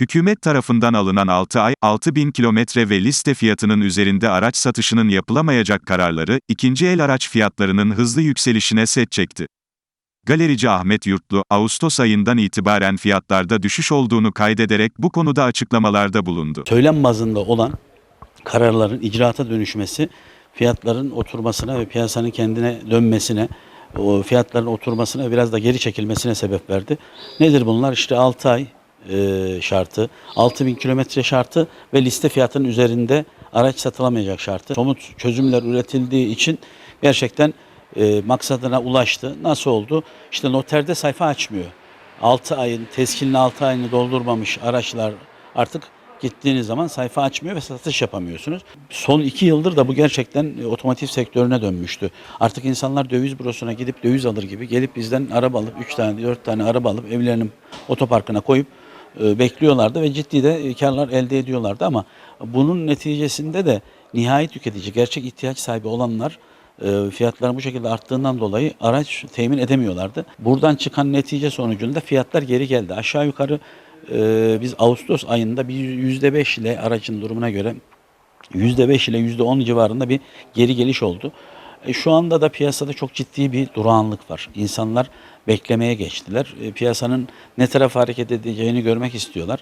Hükümet tarafından alınan 6 ay, 6000 kilometre ve liste fiyatının üzerinde araç satışının yapılamayacak kararları, ikinci el araç fiyatlarının hızlı yükselişine set çekti. Galerici Ahmet Yurtlu, Ağustos ayından itibaren fiyatlarda düşüş olduğunu kaydederek bu konuda açıklamalarda bulundu. söylem bazında olan kararların icraata dönüşmesi fiyatların oturmasına ve piyasanın kendine dönmesine, fiyatların oturmasına biraz da geri çekilmesine sebep verdi. Nedir bunlar? İşte 6 ay e, şartı, 6000 kilometre şartı ve liste fiyatının üzerinde araç satılamayacak şartı. Somut çözümler üretildiği için gerçekten e, maksadına ulaştı. Nasıl oldu? İşte noterde sayfa açmıyor. 6 ayın, teskinli 6 ayını doldurmamış araçlar artık gittiğiniz zaman sayfa açmıyor ve satış yapamıyorsunuz. Son 2 yıldır da bu gerçekten e, otomotiv sektörüne dönmüştü. Artık insanlar döviz bürosuna gidip döviz alır gibi gelip bizden araba alıp 3 tane 4 tane araba alıp evlerinin otoparkına koyup bekliyorlardı ve ciddi de e, karlar elde ediyorlardı ama bunun neticesinde de nihai tüketici, gerçek ihtiyaç sahibi olanlar e, fiyatların bu şekilde arttığından dolayı araç temin edemiyorlardı. Buradan çıkan netice sonucunda fiyatlar geri geldi. Aşağı yukarı e, biz Ağustos ayında bir %5 ile aracın durumuna göre %5 ile %10 civarında bir geri geliş oldu. E, şu anda da piyasada çok ciddi bir durağanlık var. İnsanlar beklemeye geçtiler. E, piyasanın ne tarafa hareket edeceğini görmek istiyorlar.